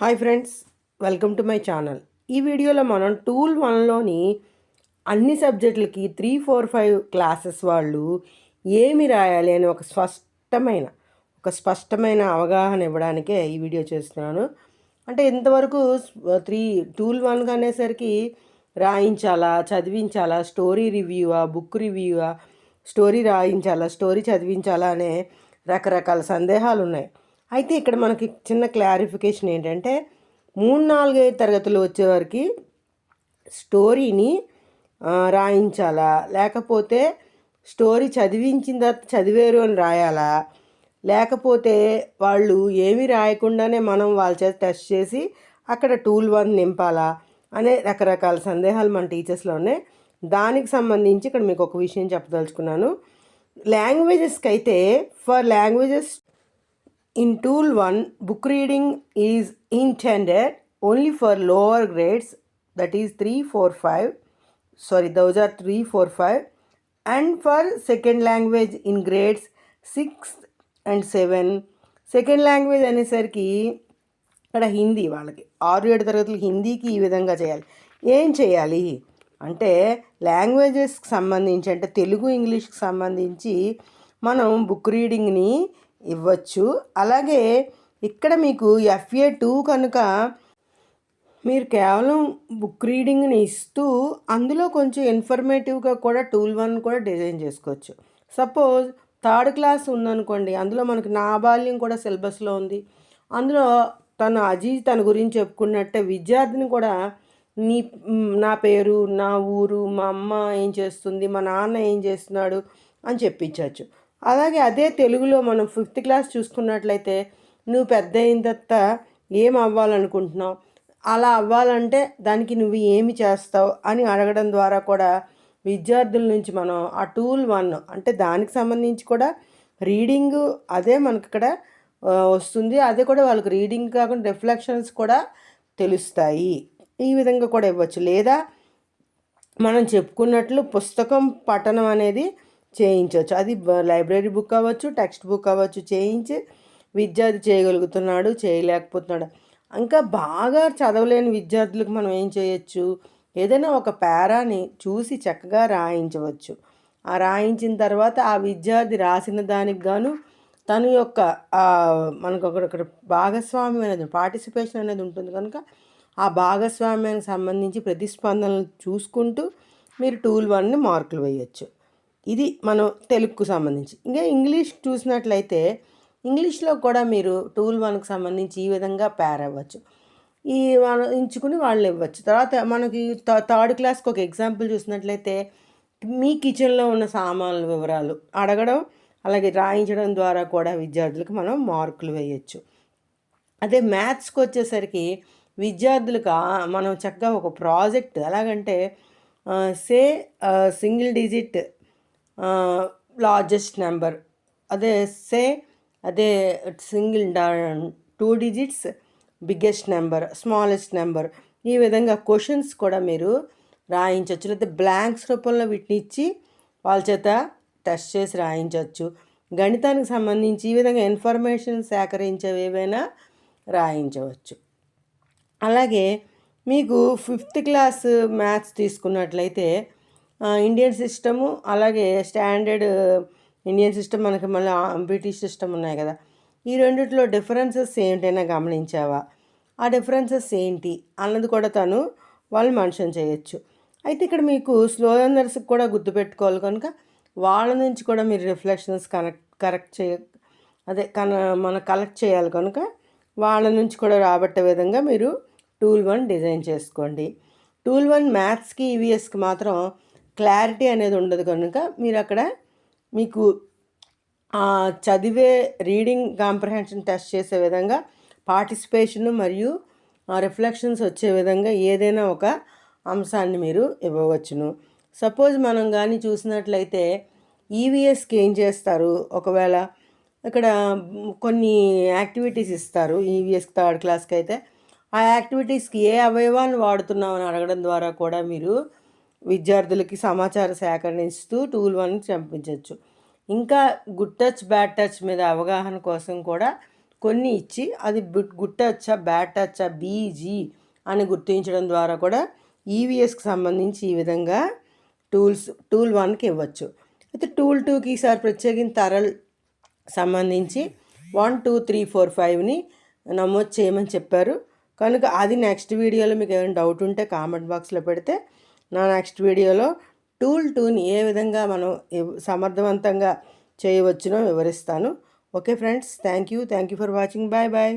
Hi friends welcome to my channel. ఈ వీడియోలో మనం టూల్ వన్లోని అన్ని సబ్జెక్టులకి త్రీ ఫోర్ ఫైవ్ క్లాసెస్ వాళ్ళు ఏమి రాయాలి అని ఒక స్పష్టమైన ఒక స్పష్టమైన అవగాహన ఇవ్వడానికే ఈ వీడియో చేస్తున్నాను. అంటే ఇంతవరకు త్రీ టూల్ వన్కి అనేసరికి రాయించాలా చదివించాలా స్టోరీ రివ్యూవా బుక్ రివ్యూవా స్టోరీ రాయించాలా స్టోరీ చదివించాలా అనే రకరకాల సందేహాలు ఉన్నాయి అయితే ఇక్కడ మనకి చిన్న క్లారిఫికేషన్ ఏంటంటే మూడు నాలుగైదు తరగతులు వచ్చేవారికి స్టోరీని రాయించాలా? లేకపోతే స్టోరీ చదివించిన తర్వాత చదివేరు అని రాయాలా? లేకపోతే వాళ్ళు ఏమీ రాయకుండానే మనం వాళ్ళ చేత టెస్ట్ చేసి అక్కడ టూల్ వన్ నింపాలా? అనే రకరకాల సందేహాలు మన టీచర్స్లో ఉన్నాయి. దానికి సంబంధించి ఇక్కడ మీకు ఒక విషయం చెప్పదలుచుకున్నాను. లాంగ్వేజెస్కి అయితే for languages In tool 1, book reading is intended only for lower grades, that is 3, 4, 5. Sorry, those are 3, 4, 5. And for second language in grades 6 and 7. Second language అనేసరికి ఇక్కడ హిందీ వాళ్ళకి ఆరు ఏడు తరగతులు హిందీకి ఈ విధంగా చేయాలి ఏం చేయాలి అంటే లాంగ్వేజెస్కి సంబంధించి అంటే తెలుగు ఇంగ్లీష్కి సంబంధించి మనం బుక్ రీడింగ్ని ఇవ్వచ్చు. అలాగే ఇక్కడ మీకు ఎఫ్ఏ టూ కనుక మీరు కేవలం బుక్ రీడింగ్ని ఇస్తూ అందులో కొంచెం ఇన్ఫర్మేటివ్గా కూడా టూల్ వన్ కూడా డిజైన్ చేసుకోవచ్చు. సపోజ్ థర్డ్ క్లాస్ ఉందనుకోండి అందులో మనకి నా బాల్యం కూడా సిలబస్లో ఉంది. అందులో తను అజీజ్ తన గురించి చెప్పుకున్నట్టే విద్యార్థిని కూడా నీ నా పేరు నా ఊరు మా అమ్మ ఏం చేస్తుంది మా నాన్న ఏం చేస్తున్నాడు అని చెప్పించవచ్చు. అలాగే అదే తెలుగులో మనం ఫిఫ్త్ క్లాస్ చూసుకున్నట్లయితే నువ్వు పెద్ద అయిన తర్వాత ఏం అవ్వాలనుకుంటున్నావు? అలా అవ్వాలంటే దానికి నువ్వు ఏమి చేస్తావు? అని అడగడం ద్వారా కూడా విద్యార్థుల నుంచి మనం ఆ టూల్ వన్ అంటే దానికి సంబంధించి కూడా రీడింగ్ అదే మనకి ఇక్కడ వస్తుంది. అదే కూడా వాళ్ళకి రీడింగ్ కాకుండా రిఫ్లెక్షన్స్ కూడా తెలుస్తాయి. ఈ విధంగా కూడా ఇవ్వచ్చు. లేదా మనం చెప్పుకున్నట్లు పుస్తకం పఠనం అనేది చేయించవచ్చు. అది లైబ్రరీ బుక్ అవ్వచ్చు టెక్స్ట్ బుక్ అవ్వచ్చు చేయించి విద్యార్థి చేయగలుగుతున్నాడు చేయలేకపోతున్నాడు. ఇంకా బాగా చదవలేని విద్యార్థులకు మనం ఏం చేయొచ్చు? ఏదైనా ఒక పేరాని చూసి చక్కగా రాయించవచ్చు. ఆ రాయించిన తర్వాత ఆ విద్యార్థి రాసిన దానికి గాను తన యొక్క మనకు ఒకటి ఒకటి భాగస్వామ్యం అనేది పార్టిసిపేషన్ అనేది ఉంటుంది కనుక ఆ భాగస్వామ్యానికి సంబంధించి ప్రతిస్పందనలు చూసుకుంటూ మీరు టూల్ వన్ని మార్కులు వేయచ్చు. ఇది మనం తెలుగుకు సంబంధించి. ఇంకా ఇంగ్లీష్ చూసినట్లయితే ఇంగ్లీష్లో కూడా మీరు టూల్ వన్కి సంబంధించి ఈ విధంగా పేర్ అవ్వచ్చు. ఈ మనం ఎంచుకుని వాళ్ళు ఇవ్వచ్చు. తర్వాత మనకి థర్డ్ క్లాస్కి ఒక ఎగ్జాంపుల్ చూసినట్లయితే మీ కిచెన్లో ఉన్న సామాన్ల వివరాలు అడగడం అలాగే రాయించడం ద్వారా కూడా విద్యార్థులకు మనం మార్కులు వేయచ్చు. అదే మ్యాథ్స్కి వచ్చేసరికి విద్యార్థులకు మనం చక్కగా ఒక ప్రాజెక్ట్ ఎలాగంటే say single digit largest number అదే సే అదే single two digits biggest number smallest number ఈ విధంగా క్వశ్చన్స్ కూడా మీరు రాయించవచ్చు లేకపోతే బ్లాంక్స్ రూపంలో వీటిని ఇచ్చి వాళ్ళ చేత టెస్ట్ చేసి రాయించవచ్చు గణితానికి సంబంధించి ఈ విధంగా ఇన్ఫర్మేషన్ సేకరించేవి ఏవైనా రాయించవచ్చు. అలాగే మీకు ఫిఫ్త్ క్లాస్ మ్యాథ్స్ తీసుకున్నట్లయితే ఇండియన్ సిస్టము అలాగే స్టాండర్డ్ ఇండియన్ సిస్టమ్ మనకి మళ్ళీ బ్రిటిష్ సిస్టమ్ ఉన్నాయి కదా. ఈ రెండిట్లో డిఫరెన్సెస్ ఏంటైనా గమనించావా? ఆ డిఫరెన్సెస్ ఏంటి? అన్నది కూడా తను వాళ్ళు మెన్షన్ చేయొచ్చు. అయితే ఇక్కడ మీకు స్లో లెర్నర్స్కి కూడా గుర్తుపెట్టుకోవాలి కనుక వాళ్ళ నుంచి కూడా మీరు రిఫ్లెక్షన్స్ కనెక్ట్ కరెక్ట్ చేయ అదే కన మన కలెక్ట్ చేయాలి కనుక వాళ్ళ నుంచి కూడా రాబట్టే విధంగా మీరు టూల్ వన్ డిజైన్ చేసుకోండి. టూల్ వన్ మ్యాథ్స్కి ఈవీఎస్కి మాత్రం క్లారిటీ అనేది ఉండదు కనుక మీరు అక్కడ మీకు ఆ చదివే రీడింగ్ కాంప్రహెన్షన్ టెస్ట్ చేసే విధంగా పార్టిసిపేషన్ మరియు రిఫ్లెక్షన్స్ వచ్చే విధంగా ఏదైనా ఒక అంశాన్ని మీరు ఇవ్వవచ్చును. సపోజ్ మనం కానీ చూసినట్లయితే ఈవీఎస్కి ఏం చేస్తారు? ఒకవేళ ఇక్కడ కొన్ని యాక్టివిటీస్ ఇస్తారు ఈవీఎస్ థర్డ్ క్లాస్కి అయితే ఆ యాక్టివిటీస్కి ఏ అవయవాన్ని వాడుతున్నామని అడగడం ద్వారా కూడా మీరు విద్యార్థులకి సమాచారం సేకరణిస్తూ టూల్ వన్ పంపించవచ్చు ఇంకా గుడ్ టచ్ బ్యాడ్ టచ్ మీద అవగాహన కోసం కూడా కొన్ని ఇచ్చి అది గుడ్ టచ్చా బ్యాడ్ టచ్చా బీజీ అని గుర్తించడం ద్వారా కూడా ఈవీఎస్కి సంబంధించి ఈ విధంగా టూల్స్ టూల్ వన్కి ఇవ్వచ్చు. అయితే టూల్ టూకి ఈసారి ప్రత్యేకించి తరల్ సంబంధించి వన్ టూ త్రీ ఫోర్ ఫైవ్ని నమోదు చేయమని చెప్పారు. కనుక అది నెక్స్ట్ వీడియోలో మీకు ఏమైనా డౌట్ ఉంటే కామెంట్ బాక్స్లో పెడితే నా నెక్స్ట్ వీడియోలో టూల్ టూని ఏ విధంగా మనం సమర్థవంతంగా చేయవచ్చునో వివరిస్తాను. Okay friends thank you thank you for watching bye bye